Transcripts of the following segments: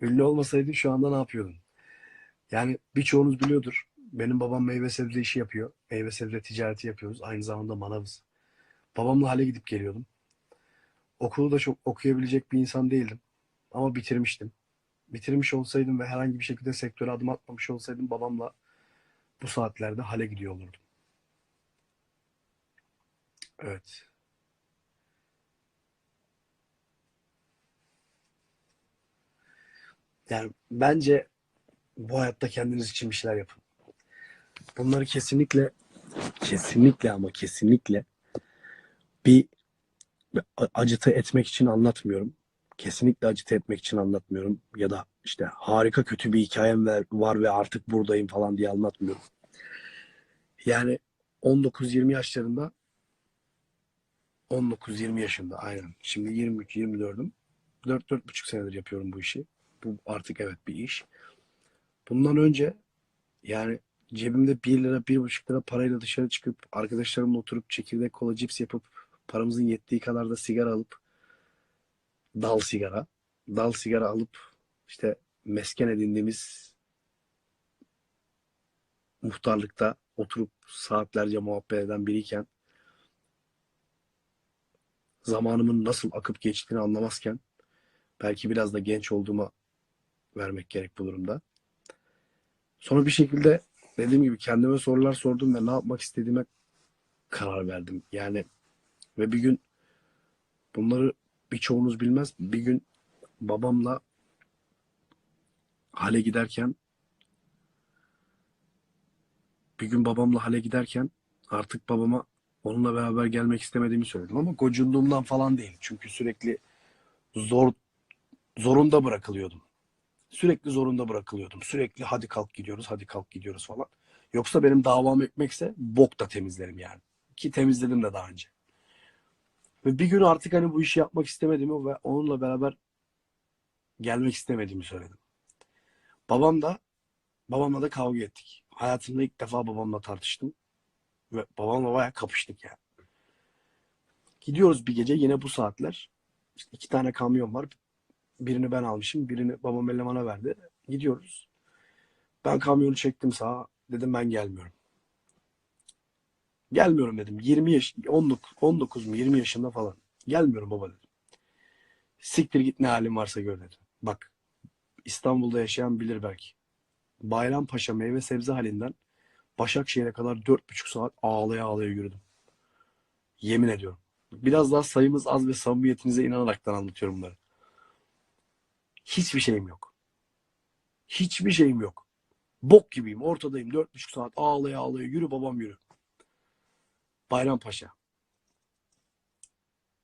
Ünlü olmasaydın şu anda ne yapıyordun? Yani birçoğunuz biliyordur. Benim babam meyve sebze işi yapıyor. Meyve sebze ticareti yapıyoruz. Aynı zamanda manavız. Babamla hale gidip geliyordum. Okulu da çok okuyabilecek bir insan değildim. Ama bitirmiştim. Bitirmiş olsaydım ve herhangi bir şekilde sektöre adım atmamış olsaydım babamla bu saatlerde hale gidiyor olurdum. Evet. Yani bence bu hayatta kendiniz için bir şeyler yapın. Bunları kesinlikle kesinlikle ama kesinlikle bir acıtı etmek için anlatmıyorum. Kesinlikle acıtı etmek için anlatmıyorum. Ya da işte harika kötü bir hikayem var ve artık buradayım falan diye anlatmıyorum. Yani 19-20 yaşlarında 19-20 yaşında aynen. Şimdi 23-24'üm. 4-4,5 senedir yapıyorum bu işi. Bu artık evet bir iş. Bundan önce yani cebimde 1 lira, 1,5 lira parayla dışarı çıkıp arkadaşlarımla oturup çekirdek kola cips yapıp paramızın yettiği kadar da sigara alıp dal sigara, dal sigara alıp işte mesken edindiğimiz muhtarlıkta oturup saatlerce muhabbet eden biriyken zamanımın nasıl akıp geçtiğini anlamazken belki biraz da genç olduğuma vermek gerek bu durumda. Sonra bir şekilde dediğim gibi kendime sorular sordum ve ne yapmak istediğime karar verdim. Yani ve bir gün bunları birçoğunuz bilmez. Bir gün babamla hale giderken bir gün babamla hale giderken artık babama onunla beraber gelmek istemediğimi söyledim ama gocunduğumdan falan değil. Çünkü sürekli zor zorunda bırakılıyordum. Sürekli zorunda bırakılıyordum. Sürekli hadi kalk gidiyoruz, hadi kalk gidiyoruz falan. Yoksa benim davam ekmekse bok da temizlerim yani. Ki temizledim de daha önce. Ve bir gün artık hani bu işi yapmak istemediğimi ve onunla beraber gelmek istemediğimi söyledim. Babam da babamla da kavga ettik. Hayatımda ilk defa babamla tartıştım. Ve babamla bayağı kapıştık yani. Gidiyoruz bir gece yine bu saatler. İşte iki tane kamyon var. Birini ben almışım. Birini babam elemana verdi. Gidiyoruz. Ben kamyonu çektim sağa. Dedim ben gelmiyorum. Gelmiyorum dedim. 20 yaş 19, 19 mu 20 yaşında falan. Gelmiyorum baba dedim. Siktir git ne halin varsa gör dedi. Bak İstanbul'da yaşayan bilir belki. Bayrampaşa meyve sebze halinden Başakşehir'e kadar 4,5 saat ağlaya ağlaya yürüdüm. Yemin ediyorum. Biraz daha sayımız az ve samimiyetinize inanaraktan anlatıyorum bunları. Hiçbir şeyim yok. Hiçbir şeyim yok. Bok gibiyim. Ortadayım. 4,5 saat ağlaya ağlaya yürü babam yürü. Bayrampaşa.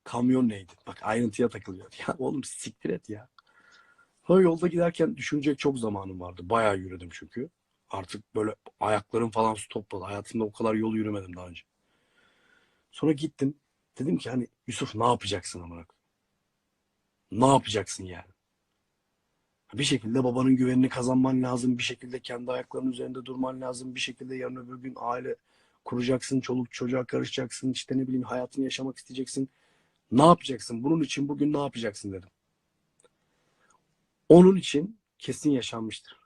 Kamyon neydi? Bak ayrıntıya takılıyor. Ya oğlum siktir et ya. Ha yolda giderken düşünecek çok zamanım vardı. Bayağı yürüdüm çünkü. Artık böyle ayaklarım falan stopladı. Hayatımda o kadar yol yürümedim daha önce. Sonra gittim. Dedim ki hani Yusuf ne yapacaksın amına? Ne yapacaksın yani? Bir şekilde babanın güvenini kazanman lazım. Bir şekilde kendi ayaklarının üzerinde durman lazım. Bir şekilde yarın öbür gün aile kuracaksın. Çoluk çocuğa karışacaksın. İşte ne bileyim hayatını yaşamak isteyeceksin. Ne yapacaksın? Bunun için bugün ne yapacaksın dedim. Onun için kesin yaşanmıştır.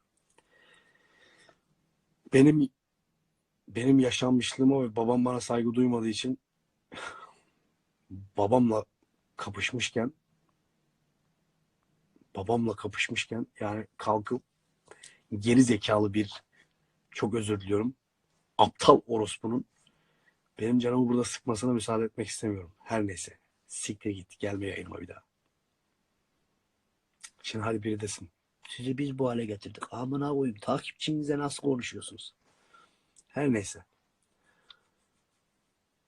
Benim benim yaşanmışlığıma ve babam bana saygı duymadığı için babamla kapışmışken babamla kapışmışken yani kalkıp geri zekalı bir çok özür diliyorum aptal orospunun benim canımı burada sıkmasına müsaade etmek istemiyorum. Her neyse. Siktir git. Gelme yayınıma bir daha. Şimdi hadi biri desin. Sizi biz bu hale getirdik. Amına koyayım. Takipçinize nasıl konuşuyorsunuz? Her neyse.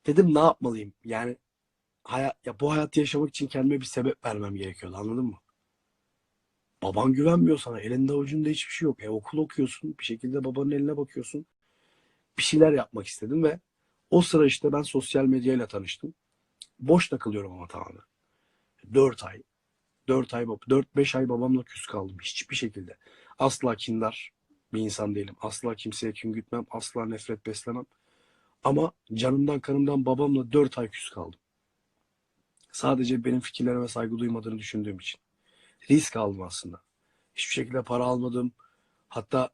Dedim ne yapmalıyım? Yani hayat, ya bu hayatı yaşamak için kendime bir sebep vermem gerekiyordu. Anladın mı? Baban güvenmiyor sana. Elinde avucunda hiçbir şey yok. E okul okuyorsun. Bir şekilde babanın eline bakıyorsun. Bir şeyler yapmak istedim ve o sıra işte ben sosyal medyayla tanıştım. Boş takılıyorum ama tamamen. 4 ay. 4 ay, 4-5 ay babamla küs kaldım. Hiçbir şekilde. Asla kindar bir insan değilim. Asla kimseye kin gütmem. Asla nefret beslemem. Ama canımdan kanımdan babamla 4 ay küs kaldım. Sadece benim fikirlerime saygı duymadığını düşündüğüm için. Risk aldım aslında. Hiçbir şekilde para almadım. Hatta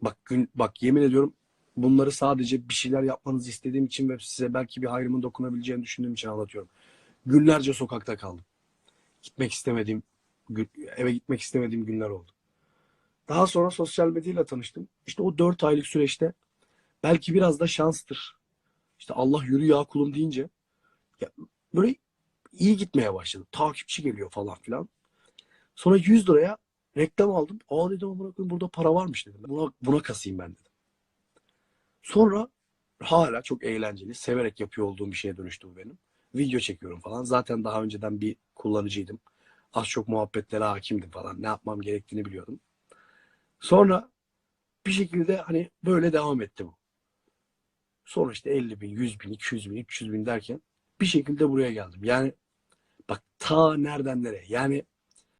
bak gün bak yemin ediyorum bunları sadece bir şeyler yapmanızı istediğim için ve size belki bir hayrımın dokunabileceğini düşündüğüm için anlatıyorum. Günlerce sokakta kaldım. Gitmek istemediğim eve gitmek istemediğim günler oldu. Daha sonra sosyal medyayla tanıştım. İşte o 4 aylık süreçte belki biraz da şanstır. İşte Allah yürü ya kulum deyince ya böyle iyi gitmeye başladı. Takipçi geliyor falan filan. Sonra 100 liraya reklam aldım. Aa dedim amına burada para varmış dedim. Buna, buna kasayım ben dedim. Sonra hala çok eğlenceli, severek yapıyor olduğum bir şeye dönüştü bu benim. Video çekiyorum falan. Zaten daha önceden bir kullanıcıydım. Az çok muhabbetlere hakimdim falan. Ne yapmam gerektiğini biliyordum. Sonra bir şekilde hani böyle devam etti bu. Sonra işte 50 bin, 100 bin, 200 bin, 300 bin derken bir şekilde buraya geldim. Yani bak ta nereden nereye. Yani